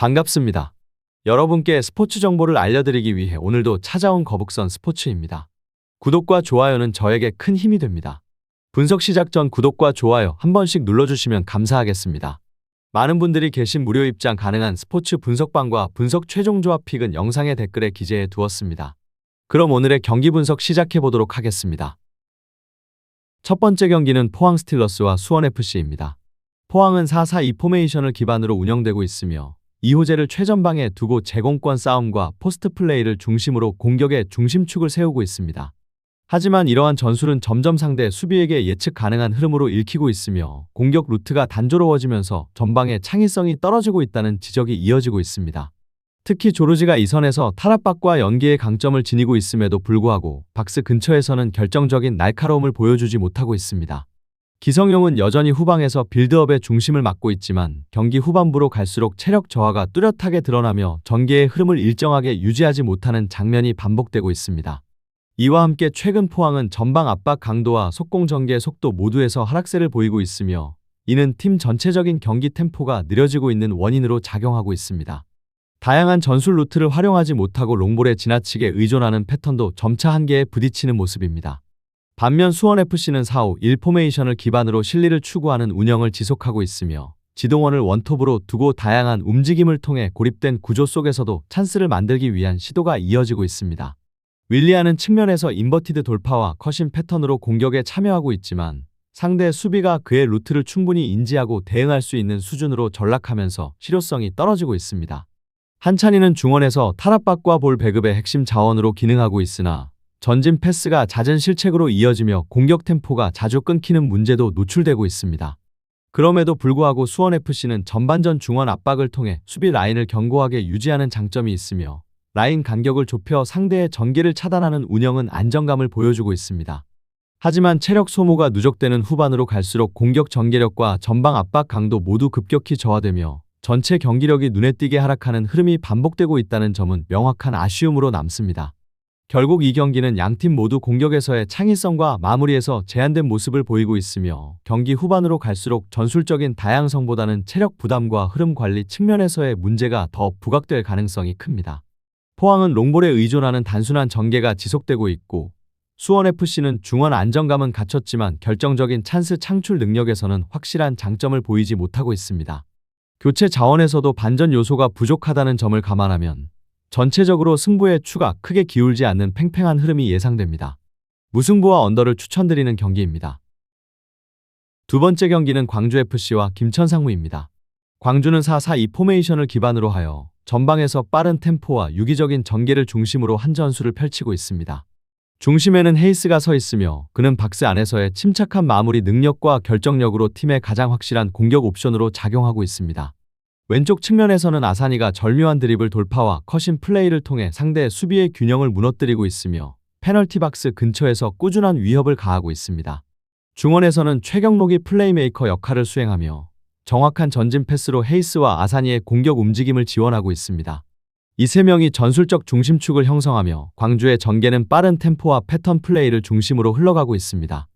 반갑습니다. 여러분께 스포츠 정보를 알려드리기 위해 오늘도 찾아온 거북선 스포츠입니다. 구독과 좋아요는 저에게 큰 힘이 됩니다. 분석 시작 전 구독과 좋아요 한 번씩 눌러주시면 감사하겠습니다. 많은 분들이 계신 무료 입장 가능한 스포츠 분석방과 분석 최종 조합 픽은 영상의 댓글에 기재해 두었습니다. 그럼 오늘의 경기 분석 시작해 보도록 하겠습니다. 첫 번째 경기는 포항 스틸러스와 수원FC입니다. 포항은 4-4-2 포메이션을 기반으로 운영되고 있으며 이호재를 최전방에 두고 제공권 싸움과 포스트 플레이를 중심으로 공격의 중심축을 세우고 있습니다. 하지만 이러한 전술은 점점 상대 수비에게 예측 가능한 흐름으로 읽히고 있으며 공격 루트가 단조로워지면서 전방의 창의성이 떨어지고 있다는 지적이 이어지고 있습니다. 특히 조르지가 이 선에서 탈압박과 연기의 강점을 지니고 있음에도 불구하고 박스 근처에서는 결정적인 날카로움을 보여주지 못하고 있습니다. 기성용은 여전히 후방에서 빌드업의 중심을 맡고 있지만 경기 후반부로 갈수록 체력 저하가 뚜렷하게 드러나며 전개의 흐름을 일정하게 유지하지 못하는 장면이 반복되고 있습니다. 이와 함께 최근 포항은 전방 압박 강도와 속공 전개 속도 모두에서 하락세를 보이고 있으며 이는 팀 전체적인 경기 템포가 느려지고 있는 원인으로 작용하고 있습니다. 다양한 전술 루트를 활용하지 못하고 롱볼에 지나치게 의존하는 패턴도 점차 한계에 부딪히는 모습입니다. 반면 수원FC는 4-5-1 포메이션을 기반으로 실리를 추구하는 운영을 지속하고 있으며 지동원을 원톱으로 두고 다양한 움직임을 통해 고립된 구조 속에서도 찬스를 만들기 위한 시도가 이어지고 있습니다. 윌리안은 측면에서 인버티드 돌파와 컷인 패턴으로 공격에 참여하고 있지만 상대 수비가 그의 루트를 충분히 인지하고 대응할 수 있는 수준으로 전락하면서 실효성이 떨어지고 있습니다. 한찬이는 중원에서 탈압박과 볼 배급의 핵심 자원으로 기능하고 있으나 전진 패스가 잦은 실책으로 이어지며 공격 템포가 자주 끊기는 문제도 노출되고 있습니다. 그럼에도 불구하고 수원FC는 전반전 중원 압박을 통해 수비 라인을 견고하게 유지하는 장점이 있으며 라인 간격을 좁혀 상대의 전개를 차단하는 운영은 안정감을 보여주고 있습니다. 하지만 체력 소모가 누적되는 후반으로 갈수록 공격 전개력과 전방 압박 강도 모두 급격히 저하되며 전체 경기력이 눈에 띄게 하락하는 흐름이 반복되고 있다는 점은 명확한 아쉬움으로 남습니다. 결국 이 경기는 양팀 모두 공격에서의 창의성과 마무리에서 제한된 모습을 보이고 있으며 경기 후반으로 갈수록 전술적인 다양성보다는 체력 부담과 흐름 관리 측면에서의 문제가 더 부각될 가능성이 큽니다. 포항은 롱볼에 의존하는 단순한 전개가 지속되고 있고 수원FC는 중원 안정감은 갖췄지만 결정적인 찬스 창출 능력에서는 확실한 장점을 보이지 못하고 있습니다. 교체 자원에서도 반전 요소가 부족하다는 점을 감안하면 전체적으로 승부의 추가 크게 기울지 않는 팽팽한 흐름이 예상됩니다. 무승부와 언더를 추천드리는 경기입니다. 두 번째 경기는 광주FC와 김천상무입니다. 광주는 4-4-2 포메이션을 기반으로 하여 전방에서 빠른 템포와 유기적인 전개를 중심으로 한 전술을 펼치고 있습니다. 중심에는 헤이스가 서 있으며 그는 박스 안에서의 침착한 마무리 능력과 결정력으로 팀의 가장 확실한 공격 옵션으로 작용하고 있습니다. 왼쪽 측면에서는 아사니가 절묘한 드리블 돌파와 컷인 플레이를 통해 상대의 수비의 균형을 무너뜨리고 있으며 페널티 박스 근처에서 꾸준한 위협을 가하고 있습니다. 중원에서는 최경록이 플레이메이커 역할을 수행하며 정확한 전진 패스로 헤이스와 아사니의 공격 움직임을 지원하고 있습니다. 이 세 명이 전술적 중심축을 형성하며 광주의 전개는 빠른 템포와 패턴 플레이를 중심으로 흘러가고 있습니다.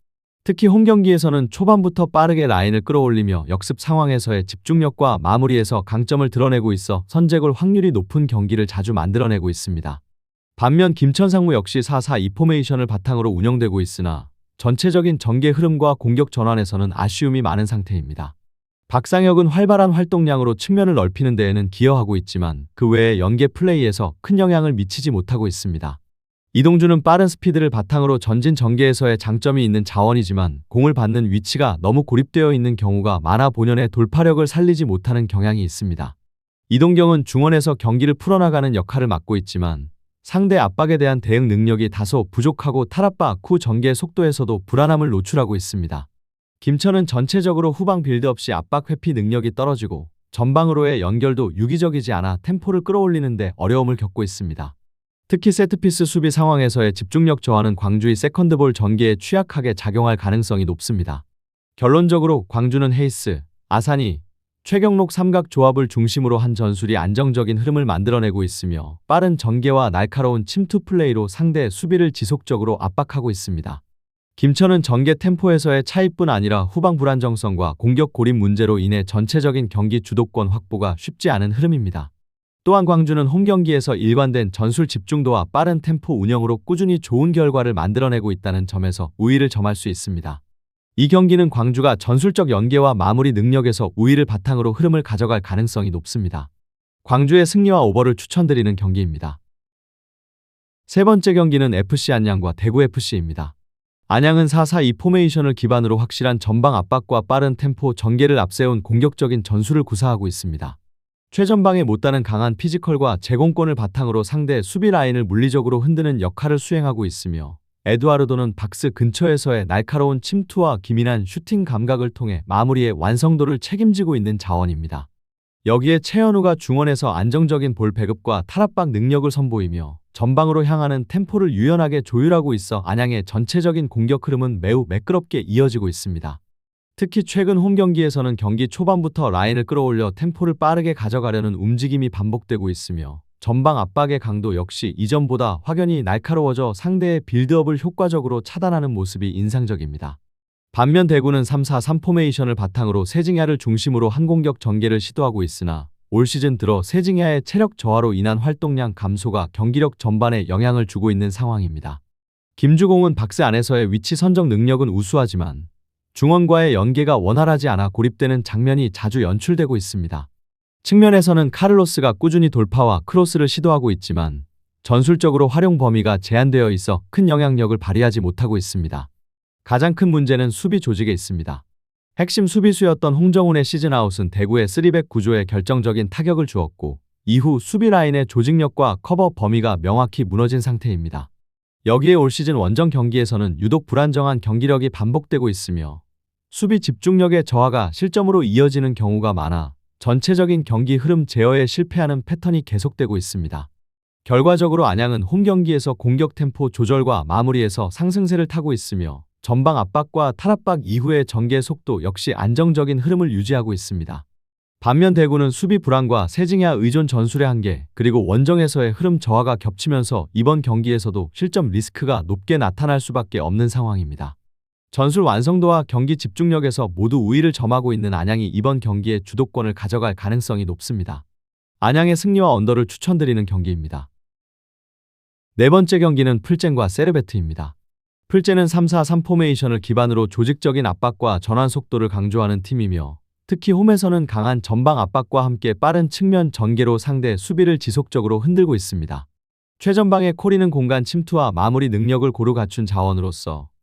특히 홈 경기에서는 초반부터 빠르게 라인을 끌어올리며 역습 상황에서의 집중력과 마무리에서 강점을 드러내고 있어 선제골 확률이 높은 경기를 자주 만들어내고 있습니다. 반면 김천상무 역시 4-4-2 포메이션을 바탕으로 운영되고 있으나 전체적인 전개 흐름과 공격 전환에서는 아쉬움이 많은 상태입니다. 박상혁은 활발한 활동량으로 측면을 넓히는 데에는 기여하고 있지만 그 외의 연계 플레이에서 큰 영향을 미치지 못하고 있습니다. 이동주는 빠른 스피드를 바탕으로 전진 전개에서의 장점이 있는 자원이지만 공을 받는 위치가 너무 고립되어 있는 경우가 많아 본연의 돌파력을 살리지 못하는 경향이 있습니다. 이동경은 중원에서 경기를 풀어나가는 역할을 맡고 있지만 상대 압박에 대한 대응 능력이 다소 부족하고 탈압박 후 전개 속도에서도 불안함을 노출하고 있습니다. 김천은 전체적으로 후방 빌드업 시 압박 회피 능력이 떨어지고 전방으로의 연결도 유기적이지 않아 템포를 끌어올리는데 어려움을 겪고 있습니다. 특히 세트피스 수비 상황에서의 집중력 저하는 광주의 세컨드볼 전개에 취약하게 작용할 가능성이 높습니다. 결론적으로 광주는 헤이스, 아사니, 최경록 삼각 조합을 중심으로 한 전술이 안정적인 흐름을 만들어내고 있으며 빠른 전개와 날카로운 침투 플레이로 상대 수비를 지속적으로 압박하고 있습니다. 김천은 전개 템포에서의 차이뿐 아니라 후방 불안정성과 공격 고립 문제로 인해 전체적인 경기 주도권 확보가 쉽지 않은 흐름입니다. 또한 광주는 홈 경기에서 일관된 전술 집중도와 빠른 템포 운영으로 꾸준히 좋은 결과를 만들어내고 있다는 점에서 우위를 점할 수 있습니다. 이 경기는 광주가 전술적 연계와 마무리 능력에서 우위를 바탕으로 흐름을 가져갈 가능성이 높습니다. 광주의 승리와 오버를 추천드리는 경기입니다. 세 번째 경기는 FC 안양과 대구 FC입니다. 안양은 4-4-2 포메이션을 기반으로 확실한 전방 압박과 빠른 템포 전개를 앞세운 공격적인 전술을 구사하고 있습니다. 최전방에 못다는 강한 피지컬과 제공권을 바탕으로 상대 수비 라인을 물리적으로 흔드는 역할을 수행하고 있으며 에두아르도는 박스 근처에서의 날카로운 침투와 기민한 슈팅 감각을 통해 마무리의 완성도를 책임지고 있는 자원입니다. 여기에 최현우가 중원에서 안정적인 볼 배급과 탈압박 능력을 선보이며 전방으로 향하는 템포를 유연하게 조율하고 있어 안양의 전체적인 공격 흐름은 매우 매끄럽게 이어지고 있습니다. 특히 최근 홈 경기에서는 경기 초반부터 라인을 끌어올려 템포를 빠르게 가져가려는 움직임이 반복되고 있으며 전방 압박의 강도 역시 이전보다 확연히 날카로워져 상대의 빌드업을 효과적으로 차단하는 모습이 인상적입니다. 반면 대구는 3-4-3 포메이션을 바탕으로 세징야를 중심으로 한 공격 전개를 시도하고 있으나 올 시즌 들어 세징야의 체력 저하로 인한 활동량 감소가 경기력 전반에 영향을 주고 있는 상황입니다. 김주공은 박스 안에서의 위치 선정 능력은 우수하지만 중원과의 연계가 원활하지 않아 고립되는 장면이 자주 연출되고 있습니다. 측면에서는 카를로스가 꾸준히 돌파와 크로스를 시도하고 있지만 전술적으로 활용 범위가 제한되어 있어 큰 영향력을 발휘하지 못하고 있습니다. 가장 큰 문제는 수비 조직에 있습니다. 핵심 수비수였던 홍정훈의 시즌아웃은 대구의 3백 구조에 결정적인 타격을 주었고 이후 수비 라인의 조직력과 커버 범위가 명확히 무너진 상태입니다. 여기에 올 시즌 원정 경기에서는 유독 불안정한 경기력이 반복되고 있으며 수비 집중력의 저하가 실점으로 이어지는 경우가 많아 전체적인 경기 흐름 제어에 실패하는 패턴이 계속되고 있습니다. 결과적으로 안양은 홈 경기에서 공격 템포 조절과 마무리에서 상승세를 타고 있으며 전방 압박과 탈압박 이후의 전개 속도 역시 안정적인 흐름을 유지하고 있습니다. 반면 대구는 수비 불안과 세징야 의존 전술의 한계, 그리고 원정에서의 흐름 저하가 겹치면서 이번 경기에서도 실점 리스크가 높게 나타날 수밖에 없는 상황입니다. 전술 완성도와 경기 집중력에서 모두 우위를 점하고 있는 안양이 이번 경기에 주도권을 가져갈 가능성이 높습니다. 안양의 승리와 언더를 추천드리는 경기입니다. 네 번째 경기는 풀젠과 세르베트입니다. 풀젠은 3-4-3 포메이션을 기반으로 조직적인 압박과 전환 속도를 강조하는 팀이며 특히 홈에서는 강한 전방 압박과 함께 빠른 측면 전개로 상대 수비를 지속적으로 흔들고 있습니다. 최전방의 코리는 공간 침투와 마무리 능력을 고루 갖춘 자원으로서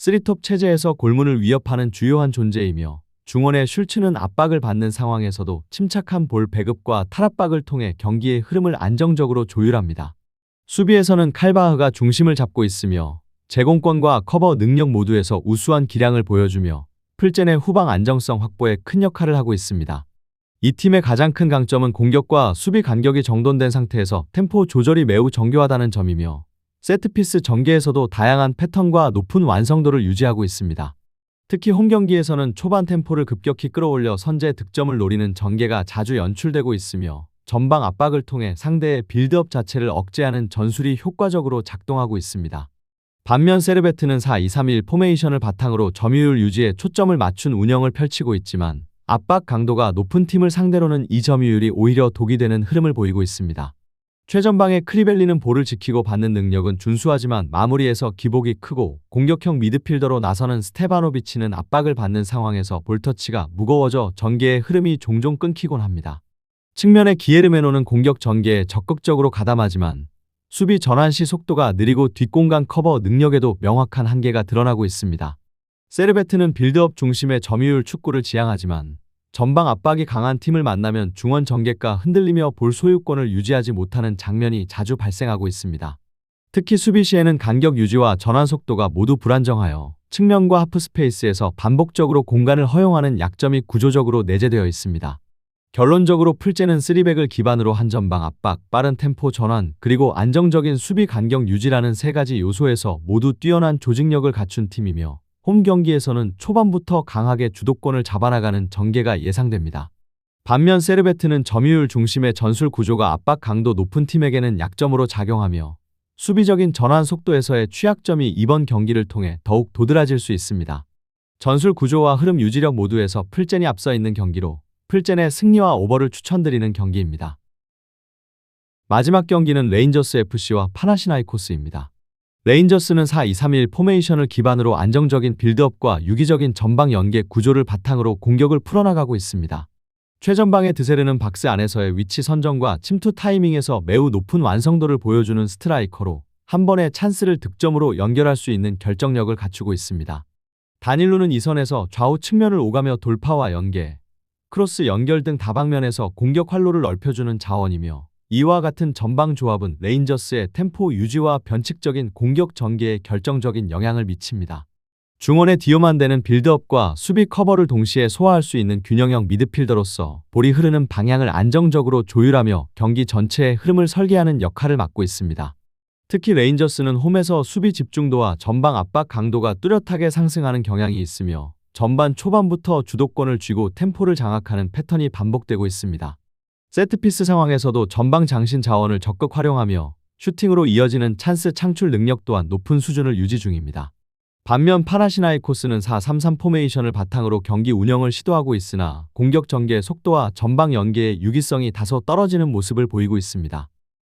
3톱 체제에서 골문을 위협하는 주요한 존재이며 중원의 슐츠는 압박을 받는 상황에서도 침착한 볼 배급과 탈압박을 통해 경기의 흐름을 안정적으로 조율합니다. 수비에서는 칼바흐가 중심을 잡고 있으며 제공권과 커버 능력 모두에서 우수한 기량을 보여주며 풀젠의 후방 안정성 확보에 큰 역할을 하고 있습니다. 이 팀의 가장 큰 강점은 공격과 수비 간격이 정돈된 상태에서 템포 조절이 매우 정교하다는 점이며 세트피스 전개에서도 다양한 패턴과 높은 완성도를 유지하고 있습니다. 특히 홈 경기에서는 초반 템포를 급격히 끌어올려 선제 득점을 노리는 전개가 자주 연출되고 있으며 전방 압박을 통해 상대의 빌드업 자체를 억제하는 전술이 효과적으로 작동하고 있습니다. 반면 세르베트는 4-2-3-1 포메이션을 바탕으로 점유율 유지에 초점을 맞춘 운영을 펼치고 있지만 압박 강도가 높은 팀을 상대로는 이 점유율이 오히려 독이 되는 흐름을 보이고 있습니다. 최전방의 크리벨리는 볼을 지키고 받는 능력은 준수하지만 마무리에서 기복이 크고 공격형 미드필더로 나서는 스테바노비치는 압박을 받는 상황에서 볼터치가 무거워져 전개의 흐름이 종종 끊기곤 합니다. 측면의 기에르메노는 공격 전개에 적극적으로 가담하지만 수비 전환 시 속도가 느리고 뒷공간 커버 능력에도 명확한 한계가 드러나고 있습니다. 세르베트는 빌드업 중심의 점유율 축구를 지향하지만 전방 압박이 강한 팀을 만나면 중원 전개가 흔들리며 볼 소유권을 유지하지 못하는 장면이 자주 발생하고 있습니다. 특히 수비 시에는 간격 유지와 전환 속도가 모두 불안정하여 측면과 하프 스페이스에서 반복적으로 공간을 허용하는 약점이 구조적으로 내재되어 있습니다. 결론적으로 풀제는 3백을 기반으로 한 전방 압박, 빠른 템포 전환, 그리고 안정적인 수비 간격 유지라는 세 가지 요소에서 모두 뛰어난 조직력을 갖춘 팀이며 홈 경기에서는 초반부터 강하게 주도권을 잡아나가는 전개가 예상됩니다. 반면 세르베트는 점유율 중심의 전술 구조가 압박 강도 높은 팀에게는 약점으로 작용하며 수비적인 전환 속도에서의 취약점이 이번 경기를 통해 더욱 도드라질 수 있습니다. 전술 구조와 흐름 유지력 모두에서 풀젠이 앞서 있는 경기로 풀젠의 승리와 오버를 추천드리는 경기입니다. 마지막 경기는 레인저스 FC와 파나시나이코스입니다. 레인저스는 4-2-3-1 포메이션을 기반으로 안정적인 빌드업과 유기적인 전방 연계 구조를 바탕으로 공격을 풀어나가고 있습니다. 최전방의 드세르는 박스 안에서의 위치 선정과 침투 타이밍에서 매우 높은 완성도를 보여주는 스트라이커로 한 번의 찬스를 득점으로 연결할 수 있는 결정력을 갖추고 있습니다. 다닐루는 이 선에서 좌우 측면을 오가며 돌파와 연계, 크로스 연결 등 다방면에서 공격 활로를 넓혀주는 자원이며 이와 같은 전방 조합은 레인저스의 템포 유지와 변칙적인 공격 전개에 결정적인 영향을 미칩니다. 중원의 디오만데는 빌드업과 수비 커버를 동시에 소화할 수 있는 균형형 미드필더로서 볼이 흐르는 방향을 안정적으로 조율하며 경기 전체의 흐름을 설계하는 역할을 맡고 있습니다. 특히 레인저스는 홈에서 수비 집중도와 전방 압박 강도가 뚜렷하게 상승하는 경향이 있으며 전반 초반부터 주도권을 쥐고 템포를 장악하는 패턴이 반복되고 있습니다. 세트피스 상황에서도 전방 장신 자원을 적극 활용하며 슈팅으로 이어지는 찬스 창출 능력 또한 높은 수준을 유지 중입니다. 반면 파나시나이코스는 4-3-3 포메이션을 바탕으로 경기 운영을 시도하고 있으나 공격 전개의 속도와 전방 연계의 유기성이 다소 떨어지는 모습을 보이고 있습니다.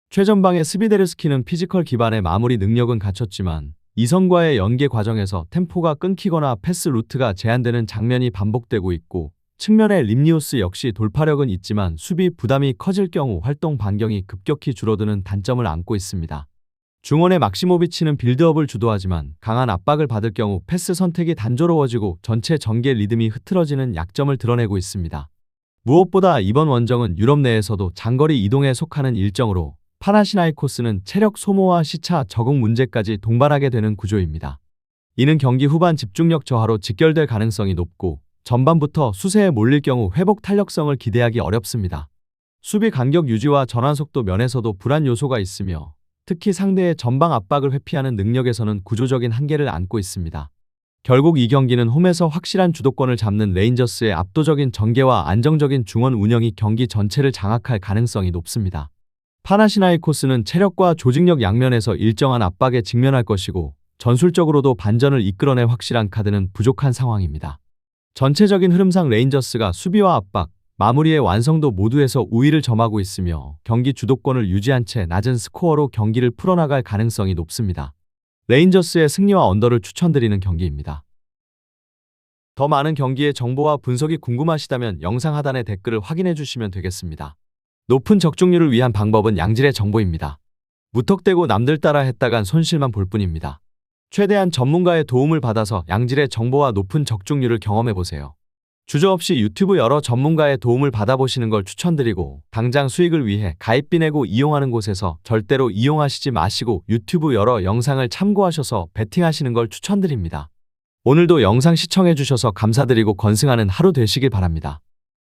최전방의 스비데르스키는 피지컬 기반의 마무리 능력은 갖췄지만 이선과의 연계 과정에서 템포가 끊기거나 패스 루트가 제한되는 장면이 반복되고 있고 측면의 림니우스 역시 돌파력은 있지만 수비 부담이 커질 경우 활동 반경이 급격히 줄어드는 단점을 안고 있습니다. 중원의 막시모비치는 빌드업을 주도하지만 강한 압박을 받을 경우 패스 선택이 단조로워지고 전체 전개 리듬이 흐트러지는 약점을 드러내고 있습니다. 무엇보다 이번 원정은 유럽 내에서도 장거리 이동에 속하는 일정으로 파나시나이코스는 체력 소모와 시차 적응 문제까지 동반하게 되는 구조입니다. 이는 경기 후반 집중력 저하로 직결될 가능성이 높고 전반부터 수세에 몰릴 경우 회복 탄력성을 기대하기 어렵습니다. 수비 간격 유지와 전환 속도 면에서도 불안 요소가 있으며 특히 상대의 전방 압박을 회피하는 능력에서는 구조적인 한계를 안고 있습니다. 결국 이 경기는 홈에서 확실한 주도권을 잡는 레인저스의 압도적인 전개와 안정적인 중원 운영이 경기 전체를 장악할 가능성이 높습니다. 파나시나이코스는 체력과 조직력 양면에서 일정한 압박에 직면할 것이고 전술적으로도 반전을 이끌어낼 확실한 카드는 부족한 상황입니다. 전체적인 흐름상 레인저스가 수비와 압박, 마무리의 완성도 모두에서 우위를 점하고 있으며 경기 주도권을 유지한 채 낮은 스코어로 경기를 풀어나갈 가능성이 높습니다. 레인저스의 승리와 언더를 추천드리는 경기입니다. 더 많은 경기의 정보와 분석이 궁금하시다면 영상 하단의 댓글을 확인해 주시면 되겠습니다. 높은 적중률을 위한 방법은 양질의 정보입니다. 무턱대고 남들 따라 했다간 손실만 볼 뿐입니다. 최대한 전문가의 도움을 받아서 양질의 정보와 높은 적중률을 경험해 보세요. 주저없이 유튜브 여러 전문가의 도움을 받아보시는 걸 추천드리고 당장 수익을 위해 가입비 내고 이용하는 곳에서 절대로 이용하시지 마시고 유튜브 여러 영상을 참고하셔서 베팅하시는 걸 추천드립니다. 오늘도 영상 시청해 주셔서 감사드리고 건승하는 하루 되시길 바랍니다.